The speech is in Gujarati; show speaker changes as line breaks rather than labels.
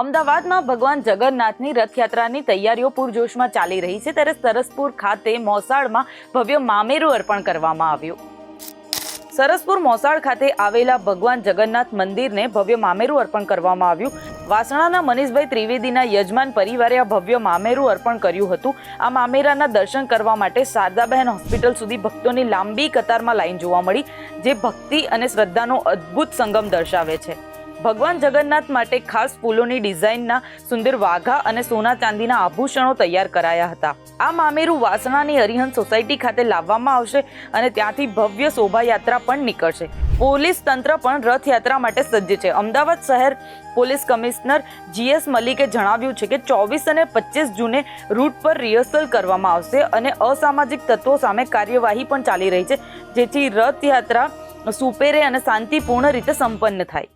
અમદાવાદમાં ભગવાન જગન્નાથની રથયાત્રાની તૈયારીઓ પૂરજોશમાં ચાલી રહી છે ત્યારે સરસપુર ખાતે મોસાળમાં ભવ્ય મામેરું અર્પણ કરવામાં આવ્યું. સરસપુર મોસાળ ખાતે આવેલા ભગવાન જગન્નાથ મંદિરને ભવ્ય મામેરું અર્પણ કરવામાં આવ્યું. વાસણાના મનીષભાઈ ત્રિવેદીના યજમાન પરિવારે આ ભવ્ય મામેરું અર્પણ કર્યું હતું. આ મામેરાના દર્શન કરવા માટે શારદાબહેન હોસ્પિટલ સુધી ભક્તોની લાંબી કતારમાં લાઈન જોવા મળી, જે ભક્તિ અને શ્રદ્ધાનો અદ્ભુત સંગમ દર્શાવે છે. ભગવાન જગન્નાથ માટે ખાસ ફૂલોની ડિઝાઇનના સુંદર વાઘા અને સોના ચાંદીના આભૂષણો તૈયાર કરાયા હતા. આ મામેરું વાસણાની હરિહન સોસાયટી ખાતે લાવવામાં આવશે અને ત્યાંથી ભવ્ય શોભાયાત્રા પણ નીકળશે. પોલીસ તંત્ર પણ રથયાત્રા માટે સજ્જ છે. અમદાવાદ શહેર પોલીસ કમિશનર જીએસ મલિકે જણાવ્યું છે કે ચોવીસ અને પચીસ જૂને રૂટ પર રિહર્સલ કરવામાં આવશે અને અસામાજિક તત્વો સામે કાર્યવાહી પણ ચાલી રહી છે, જેથી રથયાત્રા સુપેરે અને શાંતિપૂર્ણ રીતે સંપન્ન થાય.